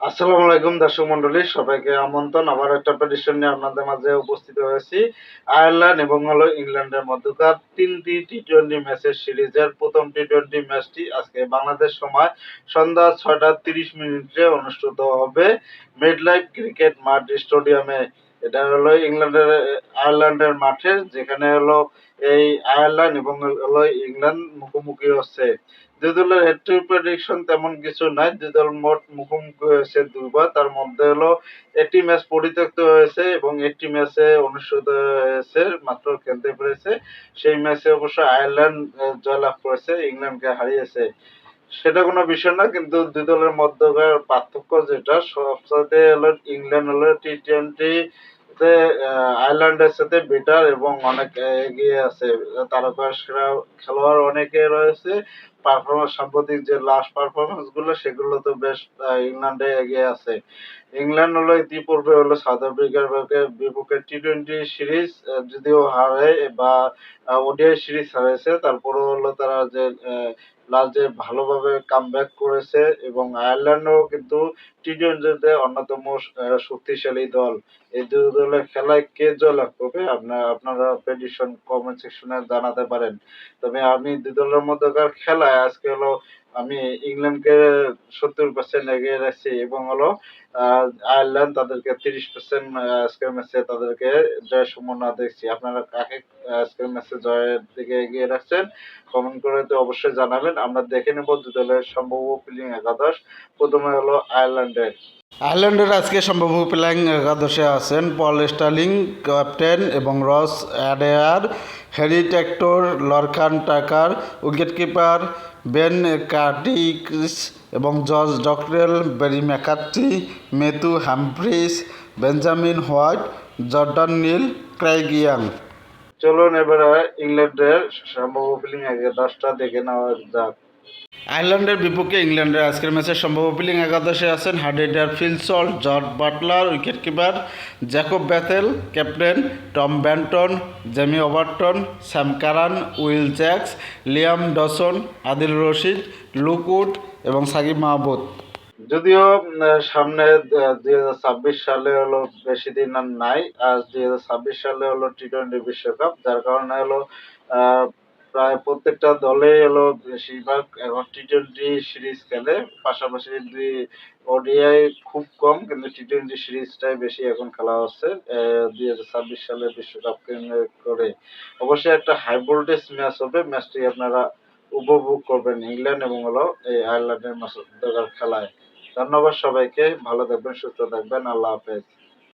আসসালামু আলাইকুম, দর্শক মন্ডলী সবাইকে আমন্ত্রণ। আবার একটা প্রেডিশন নিয়ে আপনাদের মাঝে উপস্থিত হয়েছি। আয়ারল্যান্ড এবং হলো ইংল্যান্ডের মধ্যকার তিনটি টি টোয়েন্টি ম্যাচের সিরিজের প্রথম টি টোয়েন্টি ম্যাচটি আজকে বাংলাদেশ সময় সন্ধ্যা ছয়টা তিরিশ মিনিটে অনুষ্ঠিত হবে। মেডলাইফ ক্রিকেট মাঠ স্টেডিয়ামে এটা হলো ইংল্যান্ডের, আয়ারল্যান্ডের মাঠে, যেখানে হলো এই আয়ারল্যান্ড এবং হলো ইংল্যান্ড মুখোমুখি হচ্ছে। দুই দলের হেড টু প্রেডিকশন তেমন কিছু নাই, দুই দল মোট মুখোমুখি হয়েছে দুইবার। তার মধ্যে হলো একটি ম্যাচ পরিত্যক্ত হয়েছে এবং একটি ম্যাচে অনুষ্ঠিত হয়েছে, মাত্র খেলতে পেরেছে। সেই ম্যাচে অবশ্য আয়ারল্যান্ড জয়লাভ করেছে, ইংল্যান্ডকে হারিয়েছে। সেটা কোনো বিষয় না, কিন্তু দুই দলের মধ্যকার পার্থক্য যেটা সবসাথে হলো ইংল্যান্ড হলো টি টোয়েন্টি তে আয়ারল্যান্ডের সাথে বেটার এবং অনেক এগিয়ে আছে। তারকা সেরা খেলোয়াড় অনেকে রয়েছে। পারফরমেন্স সাম্প্রতিক যে লাস্ট পারফরমেন্সগুলো, সেগুলো তো বেশ ইংল্যান্ডে এগিয়ে আছে। ইংল্যান্ড হলো ইতিপূর্বে হলো সাউথ আফ্রিকার বিপক্ষে- টি টোয়েন্টি সিরিজ যদিও হারে বা ওডিআই সিরিজ হারিয়েছে তারপরেও হলো তারা যে লাস্ট যে ভালোভাবে কামব্যাক করেছে, এবং আয়ারল্যান্ডও কিন্তু টি টোয়েন্টিতে অন্যতম শক্তিশালী দল। এই দুই দলের খেলায় কে জয়লাভ করবে আপনার আপনারা প্রেডিকশন কমেন্ট সেকশনে জানাতে পারেন। তবে আমি দুই দলের মধ্যকার খেলায় আজকে হলো আমি ইংল্যান্ডকে সত্তর পার্সেন্ট এগিয়ে রাখছি এবং হলো আয়ারল্যান্ড তাদেরকে তিরিশ পার্সেন্ট আজকের ম্যাচে তাদেরকে জয়ের সম্ভাবনা দেখছি। আপনারা কাকে আজকের ম্যাচে জয়ের দিকে এগিয়ে রাখছেন কমেন্ট করে তো অবশ্যই জানাবেন। আমরা দেখে নেব দু দলের সম্ভাব্য ফিলিং একাদশ। প্রথমে হলো আয়ারল্যান্ডের। আয়ারল্যান্ডের আজকে সম্ভব প্লেইং একাদশে আছেন পল স্টার্লিং, ক্যাপ্টেন এবং রস অ্যাডেয়ার, Harry Tector, লরখান Tucker, wicketkeeper Ben কার্টিক্স এবং George Dockrell Barry McCarthy, Matthew Humphreys Benjamin White, Jordan Neill, Craig Young. চলুন এবারে ইংল্যান্ডের সম্ভাব্য প্লেইং একাদশটা দেখে নেওয়া যাক। আয়ারল্যান্ডের বিপক্ষে ইংল্যান্ডের আজকের ম্যাচে সম্ভব ওপেনিং একাদশে আছেন হার্ডেডার Phil Salt George Buttler, wicketkeeper Jacob Bethell, captain Tom Banton, Jamie Overton, Sam Curran, Will Jacks, Liam Dawson, Adil Rashid Luke Wood এবং সাকিব মাহবুদ যদিও সামনে দুই হাজার ছাব্বিশ সালে হলো বেশি দিন আর নাই। আর দুই হাজার ছাব্বিশ সালে হলো টি টোয়েন্টি বিশ্বকাপ, যার কারণে হলো প্রায় প্রত্যেকটা দলে হলো বেশিরভাগ এখন টি টোয়েন্টি সিরিজ খেলে। পাশাপাশি দুই ওডিআই খুব কম, কিন্তু টি টোয়েন্টি সিরিজটাই বেশি এখন খেলা হচ্ছে দুই হাজার ছাব্বিশ সালে বিশ্বকাপ করে। অবশ্যই একটা হাই ভোল্টেজ ম্যাচ হবে। ম্যাচটি আপনারা উপভোগ করবেন ইংল্যান্ড এবং হলো এই আয়ারল্যান্ডের মধ্যকার খেলায়। ধন্যবাদ সবাইকে। ভালো থাকবেন, সুস্থ থাকবেন। আল্লাহ হাফেজ।